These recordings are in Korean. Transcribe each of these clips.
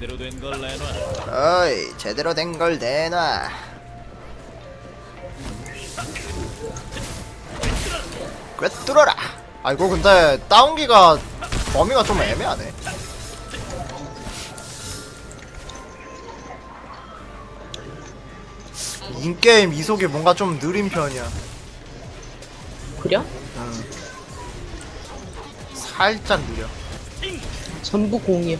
제대로 된 걸 내놔. 어이 제대로 된 걸 내놔 꿰뚫어라 아이고 근데 다운기가 범위가 좀 애매하네 인게임 이속이 뭔가 좀 느린 편이야 그래? 살짝 느려 전부 공이야.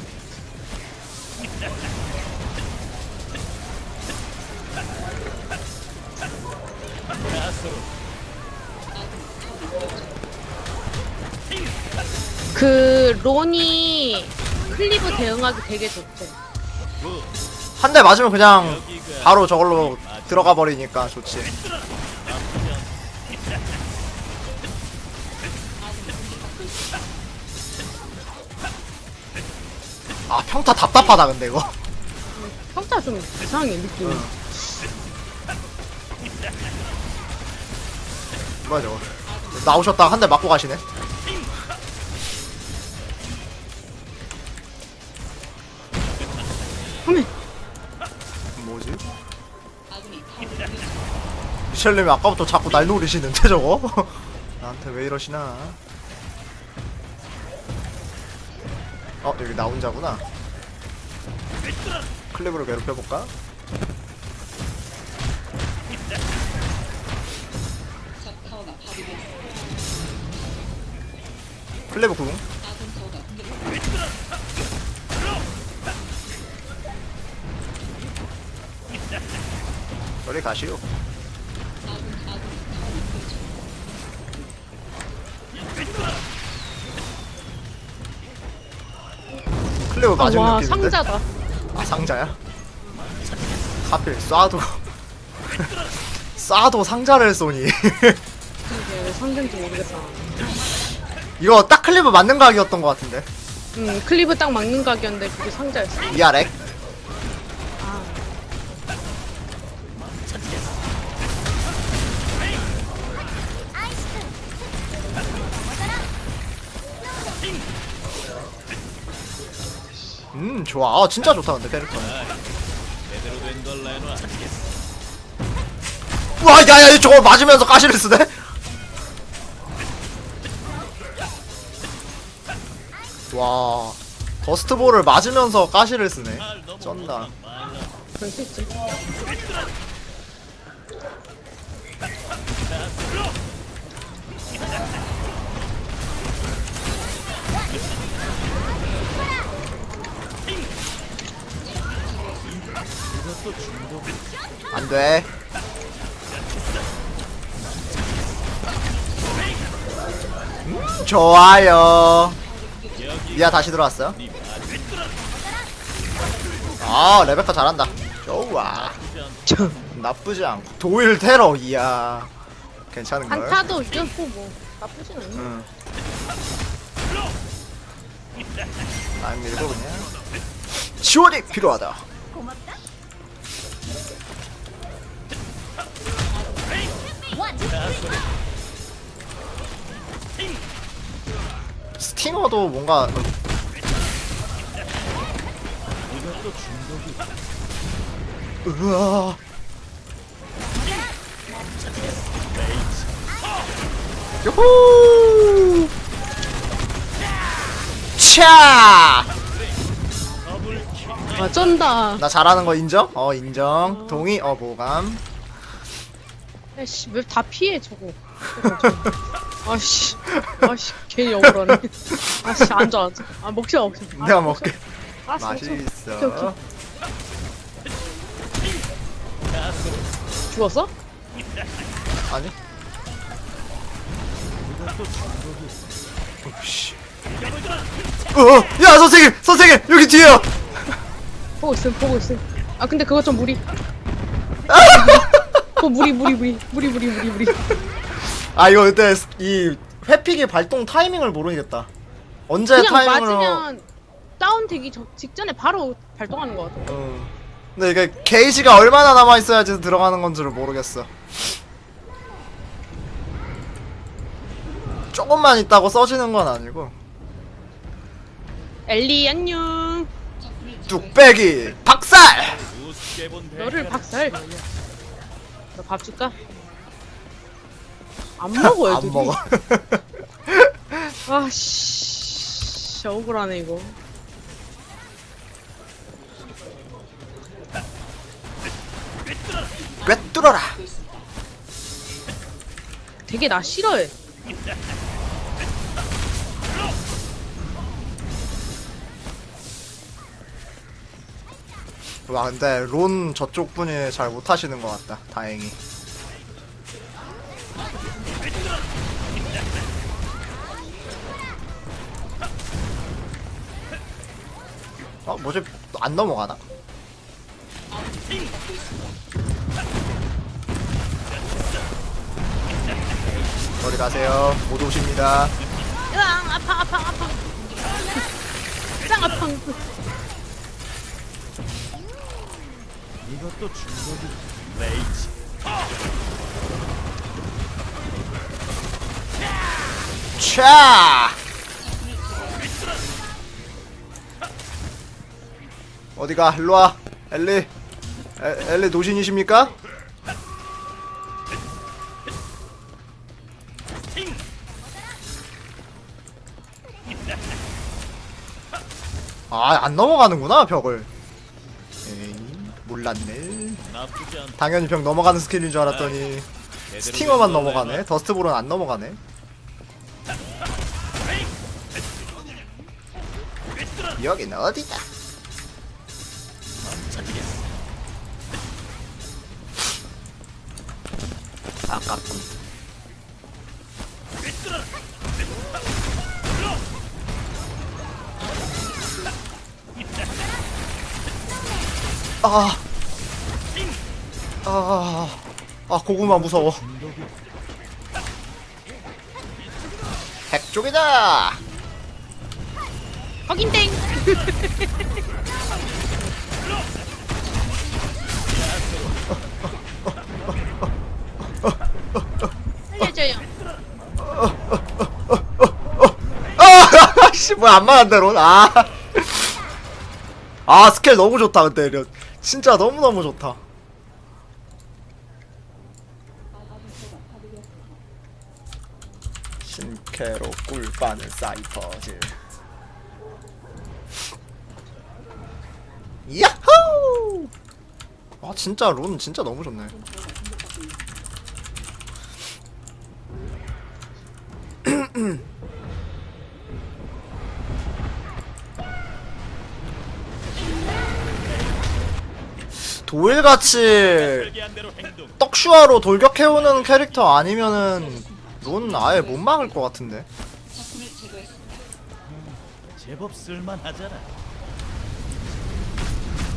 그 론이 클리브 대응하기 되게 좋대. 한 대 맞으면 그냥 바로 저걸로 들어가 버리니까 좋지. 아 평타 답답하다 근데 이거. 평타 좀 이상해 느낌이. 뭐야 저거. 나오셨다가 한 대 맞고 가시네 뭐지? 미셸님이 아까부터 자꾸 날 노리시는데 저거? 나한테 왜 이러시나? 어 여기 나 혼자구나 클립으로 괴롭혀볼까? 클리브 궁 저리 가시오 클리브 맞은 와 느낌인데? 상자다. 아 상자야? 하필 쏴도 쏴도 상자를 쏘니 이게 왜 상자인지 모르겠어. 이거 딱 클리브 맞는 각이었던 것 같은데 음 클리브 딱 막는 각이었는데 그게 상자였어. 미아렉 음 좋아 아 진짜 좋다 근데 캐릭터는. 와 야야 저거 맞으면서 가시를 쓰네 와 더스트볼을 맞으면서 가시를 쓰네 쩐다. 안 돼. 음, 좋아요. 미아 다시 들어왔어요? 아 레베카 잘한다. 좋아. 나쁘지 않고. 도일 테러 이야. 괜찮은걸. 한타도 이겼고 뭐. 나쁘진 않네. 응. 난 밀고 그냥. 지원이 필요하다 스팅어도 뭔가 으아 요호 차! 아 쩐다. 나 잘하는 거 인정? 어 인정 동의? 어 보감 아씨 왜 다 피해 저거. 아씨 아씨 괜히 억울하네. 아씨 앉아 앉아. 아 먹자. 아, 내가 먹게 알았어, 먹자. 오케이, 맛있어 오케이. 죽었어? 아니 오씨 어, 야 선생님 선생님 여기 뒤에요 보고 있음 보고 있음. 아 근데 그거 좀 무리. 그거 무리 무리 무리 무리 무리 무리 무리. 아 이거 근데 이 회픽의 발동 타이밍을 모르겠다 언제 그냥 타이밍으로 맞으면 다운되기 저- 직전에 바로 발동하는 것 같아. 어. 근데 이게 게이지가 얼마나 남아 있어야지 들어가는 건지를 모르겠어. 조금만 있다고 써지는 건 아니고. 엘리 안녕. 뚝배기 박살 너를 박살. 너밥 줄까? 안 먹어 안 애들이. 먹어 아씨, 억울하네 이거. 꿰뚫어라 되게 나 싫어해. 와 근데 론 저쪽 분이 잘 못하시는 것 같다 다행히 어 뭐지 안 넘어가나? 어디 가세요 못 오십니다 으앙 아파 아파 아파. 짱 아파. 이것도 중독이 레이지 차! 어디가? 일로와 엘리 에, 엘리 노신이십니까? 아 안 넘어가는구나 벽을 몰랐네. 나쁘지 않다. 당연히 벽 넘어가는 스킬인 줄 알았더니 제대로 스팅어만 된 넘어가네. 더스트볼은 안 넘어가네. 여긴 어디다 찾겠어 아깝군. 아, 아, 아 고구마 무서워. 핵쪽이다. 확인 땡. 살려줘요. 아, 씨, 뭐야 안 맞았네 론. 아, 아 스킬 너무 좋다 근데 이런. 진짜 너무 너무 좋다. 신캐로 꿀 빠는 사이퍼즈. 야호! 아 진짜 론 진짜 너무 좋네. 도일같이 떡슈아로 돌격해오는 캐릭터 아니면은 론 아예 못 막을 것 같은데. 제법 쓸만하잖아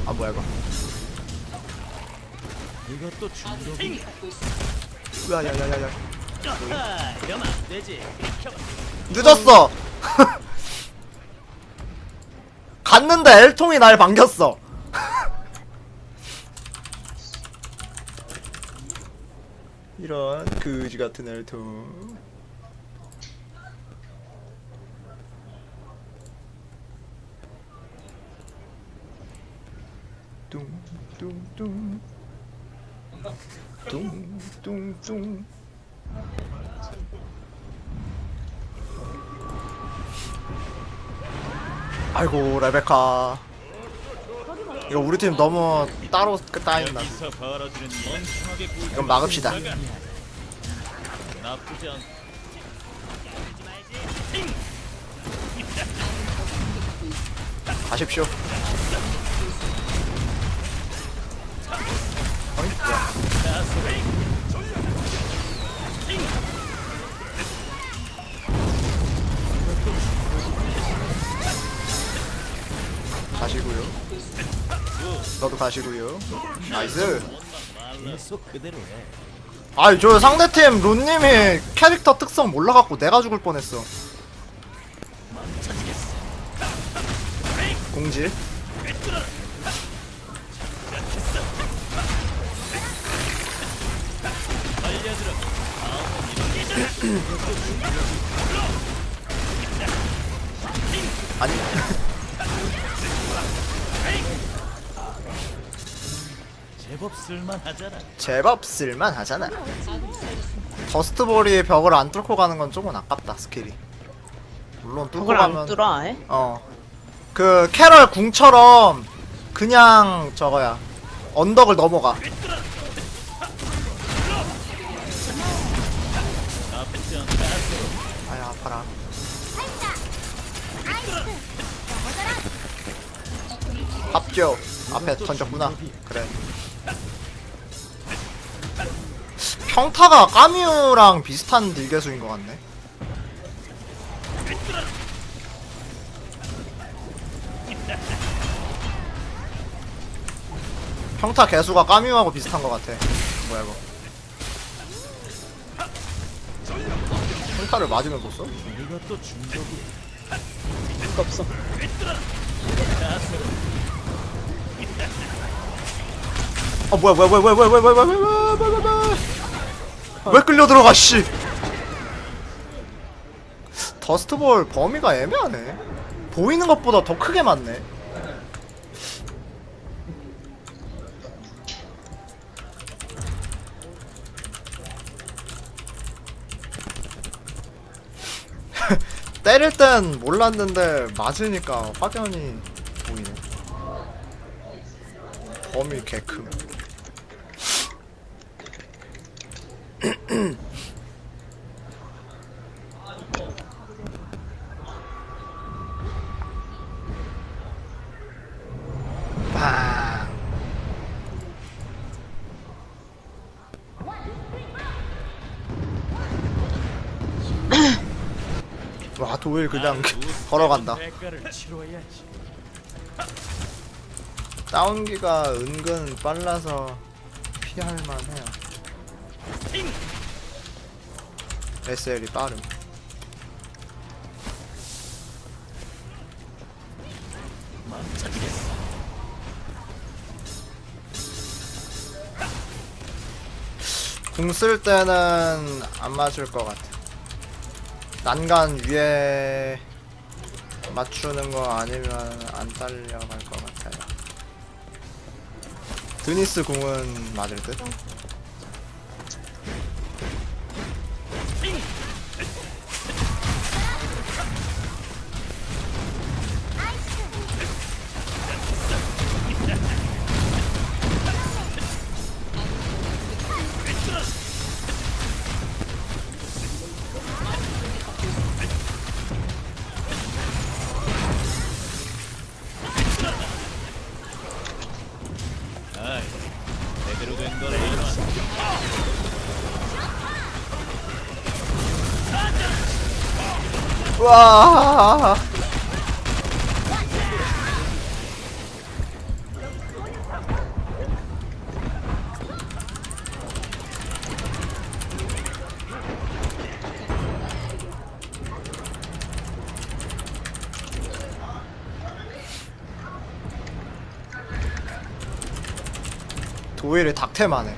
아 뭐야 이거. 이것도 중독이 야 야야야야. 아 이러면 안 되지 비켜봐 늦었어. 갔는데 엘통이 날 반겼어. 이런 그지 같은 엘통. 뚱뚱뚱. 뚱뚱뚱. 아이고 레베카 이거 우리 팀 너무 따로 따인다. 여기서 벌어지는 멍청하게 굴 이건 막읍시다. 나쁘지 않 가십시오 가시고요. 나이스. 아이 저 상대팀 론님이 캐릭터 특성 몰라갖고 내가 죽을 뻔했어. 공지 제법 쓸만하잖아. 제법 쓸만하잖아. 더스트볼이 벽을 안 뚫고 가는 건 조금 아깝다 스킬이. 물론 뚫고 그걸 안 가면 뚫어 아예? 어. 그 캐럴 궁처럼 그냥 저거야. 언덕을 넘어가. 아야 아파라. 합격. 앞에 던졌구나. 그래. 평타가 까뮤랑 비슷한 딜개수인 것 같네. 평타 개수가 까뮤하고 비슷한 것 같아. 뭐야 이거? 평타를 맞으면 못 써? 이것도 중독이. 그거 없어. 아 뭐야 뭐야 뭐야 뭐야 뭐야 뭐야 뭐야 뭐야 뭐야 뭐야 뭐야 왜 끌려 들어가 씨? 더스트볼 범위가 애매하네. 보이는 것보다 더 크게 맞네. 때릴 땐 몰랐는데 맞으니까 확연히 보이네. 범위 개큼 빵. 와 도일 그냥 걸어간다. 다운기가 은근 빨라서 피할 만해요 SL이 빠름. 궁 쓸 때는 안 맞을 것 같아. 난간 위에 맞추는 거 아니면 안 딸려갈 것 같아요. 드니스 궁은 맞을 듯? 와. 도일이 닥템하네.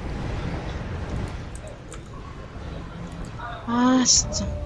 아 진짜.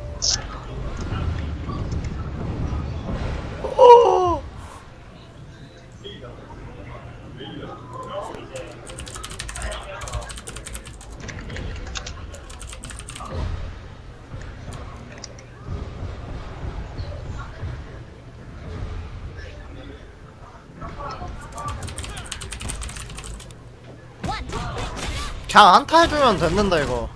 그냥 한타 해주면 됐는데 이거